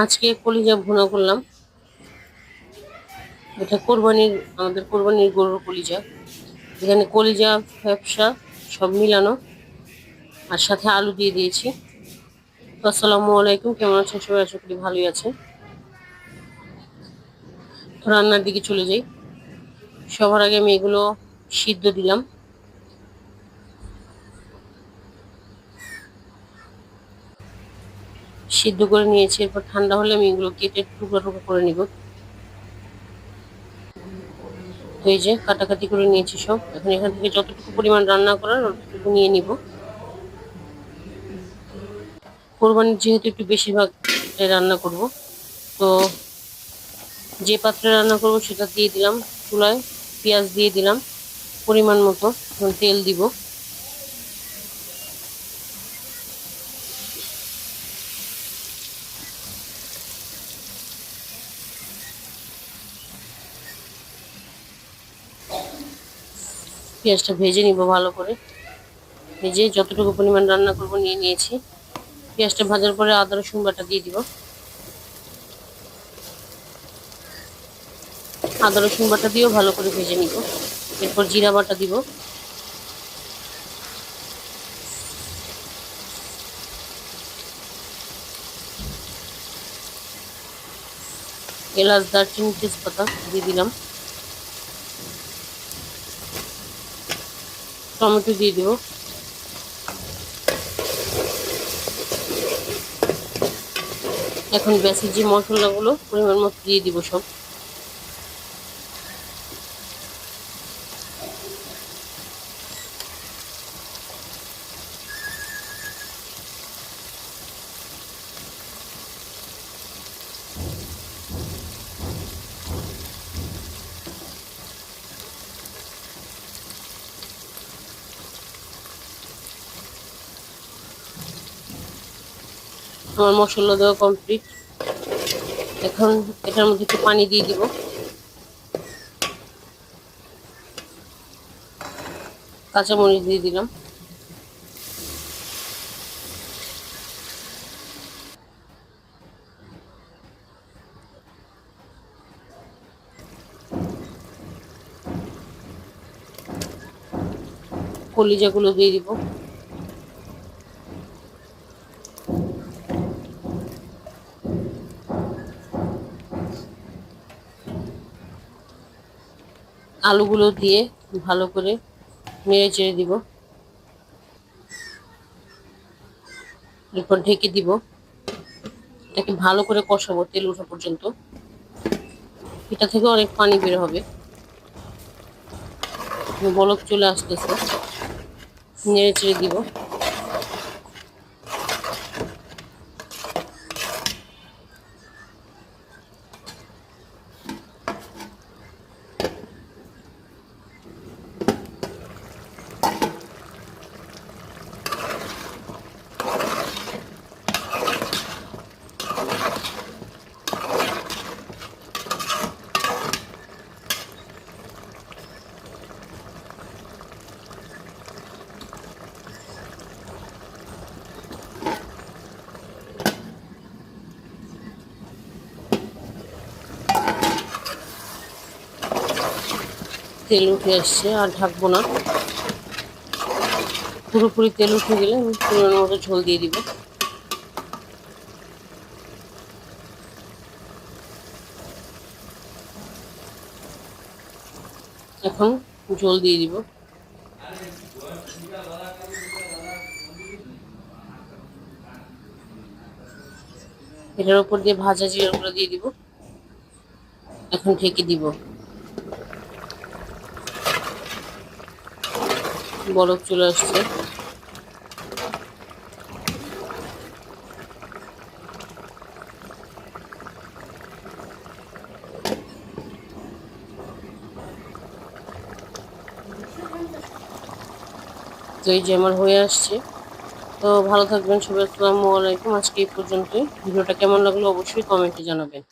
আজকে কলিজা ভুনা করলাম। এটা কোরবানির, আমাদের কোরবানির গরুর কলিজা। এখানে কলিজা, ফ্যাপসা সব মিলানো। আর সাথে আলু দিয়ে দিয়েছি। তো আসসালামু আলাইকুম, কেমন আছেন সবাই? আশা করি ভালোই আছে রান্নার দিকে চলে যাই। সবার আগে আমি এগুলো সিদ্ধ দিলাম। সিদ্ধ করে নিয়েছি, এরপর ঠান্ডা হলে আমি এগুলো কেটে টুকরো টুকরো করে নিব। এই যে কাটাকাটি করে নিয়েছি সব। এখন এখান থেকে যতটুকু পরিমাণ রান্না করার ততটুকু নিয়ে নিব। কোরবানির যেহেতু একটু বেশিরভাগ রান্না করব, তো যে পাত্রে রান্না করব সেটা দিয়ে দিলাম চুলায়, পেঁয়াজ দিয়ে দিলাম, পরিমাণ মতো তেল দিব। পেঁয়াজটা ভেজে নিব ভালো করে। ভেজে যতটুকু পরিমাণ রান্না করব নিয়ে নিয়েছি। পেঁয়াজটা ভাজার পরে আদা, রসুন বাটা দিয়ে দিব। আদা, রসুন বাটা দিয়েও ভালো করে ভেজে নিব। এরপর জিরা বাটা দিব। এলাচ, দারচিনি, তেজপাতা দিয়ে দিলাম। টমেটো দিয়ে দেব। এখন বেসিক যে মশলাগুলো পরিমাণ মতো দিয়ে দিব সব। আমার মশলা দেওয়া কমপ্লিট এখন এটার মধ্যে একটু পানি দিয়ে দিব। কাঁচামরিচ দিয়ে দিলাম। কলিজাগুলো দিয়ে দিব। আলুগুলো দিয়ে ভালো করে নেড়ে চেড়ে দিব। এরপর ঢেকে দিব। এটাকে ভালো করে কষাবো তেল উঠা পর্যন্ত। এটা থেকে অনেক পানি বের হবে। বলক চলে আসতেছে। নেড়ে চেড়ে দিব। তেল উঠে আসছে আর ঢাকবো না। পুরোপুরি তেল উঠে গেলে আমি পরিমাণ মতো ঝোল দিয়ে দিব। এখন ঝোল দিয়ে দিব। এটার উপর দিয়ে ভাজা জিরাগুলো দিয়ে দিব। এখন ঢেকে দিব। বরফ চলে আসছে। তো এই যে আমার হয়ে আসছে। তো ভালো থাকবেন, সবাই আসসালামু আলাইকুম। আজকে এই পর্যন্তই। ভিডিওটা কেমন লাগল অবশ্যই কমেন্টে জানাবেন।